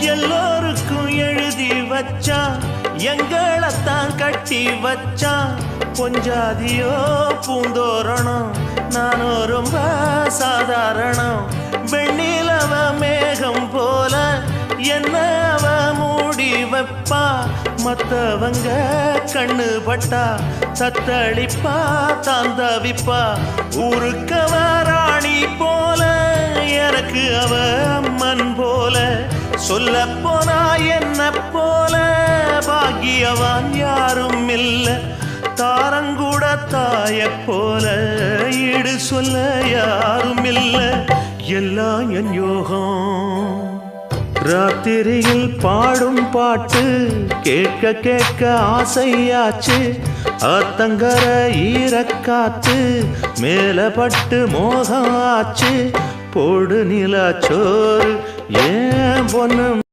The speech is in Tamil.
எல்லோருக்கும் எழுதி வச்சா எங்களைத்தான் கட்டி வச்சா கொஞ்சாதியோ பூந்தோரணம். நானும் ரொம்ப சாதாரணம். வெண்ணிலவ மேகம் போல என்ன அவ மூடி வைப்பா? மத்தவங்க கண்ணு பட்டா தத்தளிப்பா தாந்தவிப்பா ஊருக்கவ ராணி போல எனக்கு அவ அம்மன் போல. சொல்ல போனா என்ன போல? பாக்கியவான் யாரும் இல்ல. தாரங்கூட தாய போல ஈடு சொல்ல யாரும் இல்ல. எல்லாம் என் யோகம். ராத்திரியில் பாடும் பாட்டு கேட்க கேட்க ஆசையாச்சு. ஆத்தங்கர ஈரக்காத்து மேல பட்டு மோகம் ஆச்சு. போடு நிலா சோறு ஏன் জীবন